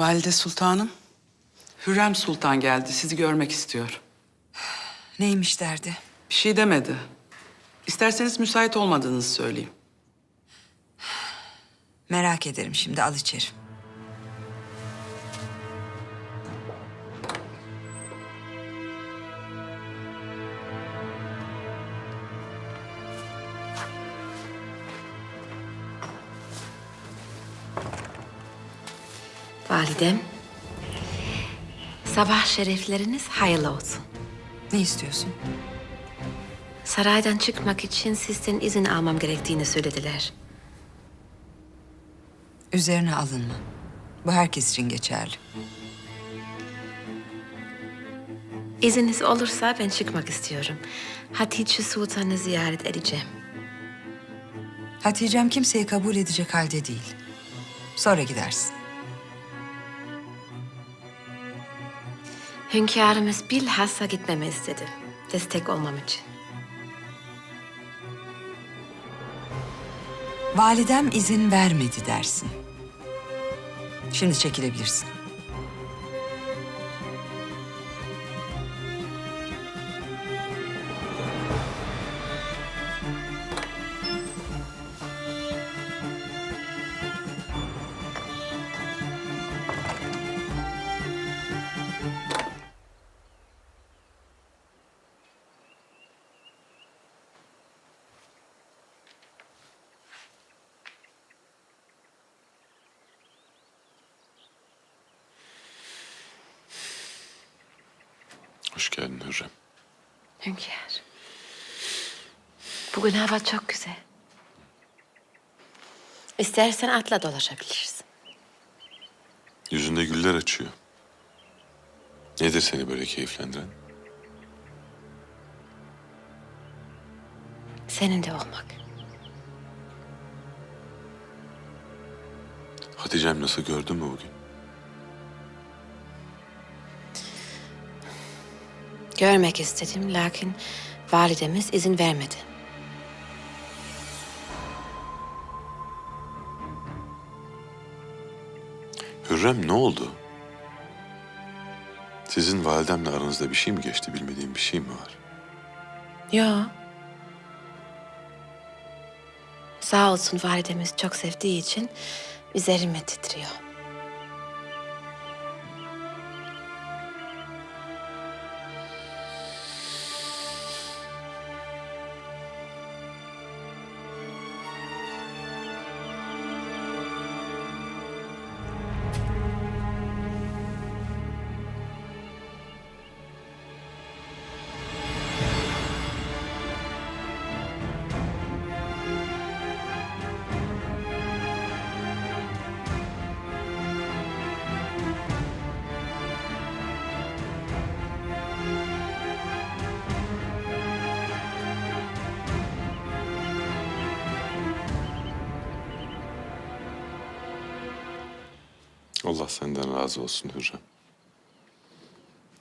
Valide Sultanım, Hürrem Sultan geldi. Sizi görmek istiyor. Neymiş derdi? Bir şey demedi. İsterseniz müsait olmadığınızı söyleyeyim. Merak ederim şimdi al içeri. Validem, sabah şerefleriniz hayırlı olsun. Ne istiyorsun? Saraydan çıkmak için sizden izin almam gerektiğini söylediler. Üzerine alınma. Bu herkes için geçerli. İzniniz olursa ben çıkmak istiyorum. Hatice Sultan'ı ziyaret edeceğim. Hatice'm kimseyi kabul edecek halde değil. Sonra gidersin. Hünkârımız bilhassa gitmemi istedi. Destek olmam için. Validem izin vermedi dersin. Şimdi çekilebilirsin. Hoş geldin Hürrem. Hünkâr. Bugün hava çok güzel. İstersen atla dolaşabiliriz. Yüzünde güller açıyor. Nedir seni böyle keyiflendiren? Senin de olmak. Hatice'm nasıl gördün mü bugün? Görmek istedim lakin validemiz izin vermedi. Hürrem ne oldu? Sizin validemle aranızda bir şey mi geçti? Bilmediğim bir şey mi var? Yo. Sağ olsun validemiz çok sevdiği için üzerime titriyor. Allah senden razı olsun Hürrem.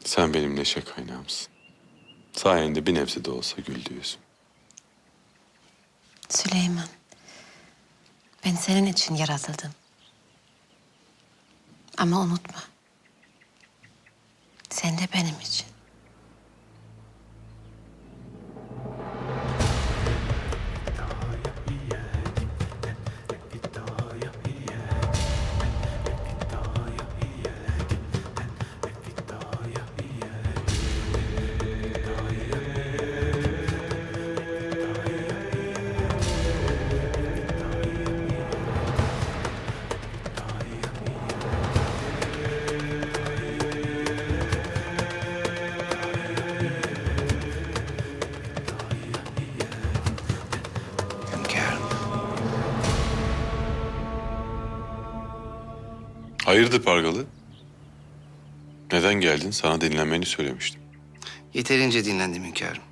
Sen benim neşe kaynağımsın. Sayende bir nebze de olsa güldü yüzüm. Süleyman, ben senin için yaratıldım. Ama unutma, sen de benim için. Hayırdır Pargalı? Neden geldin? Sana dinlenmeni söylemiştim. Yeterince dinlendim hünkârım.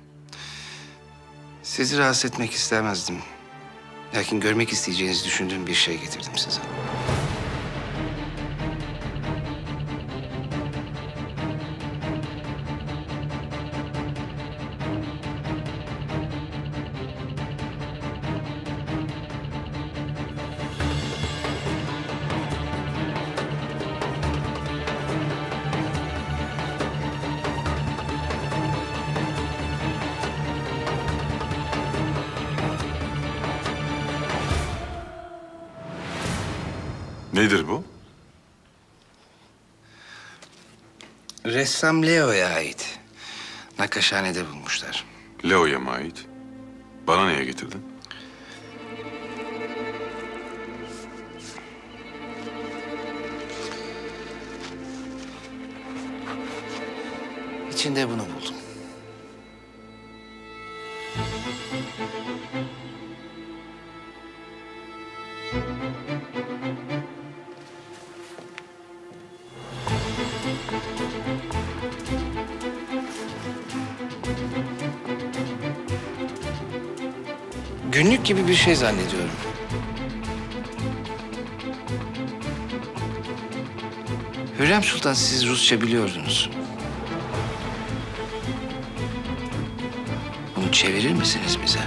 Sizi rahatsız etmek istemezdim. Lakin görmek isteyeceğinizi düşündüğüm bir şey getirdim size. Nedir bu? Ressam Leo'ya ait. Nakkaşhanede bulmuşlar. Leo'ya mı ait? Bana niye getirdin? İçinde bunu buldum. Günlük gibi bir şey zannediyorum. Hürrem Sultan siz Rusça biliyordunuz. Bunu çevirir misiniz bize?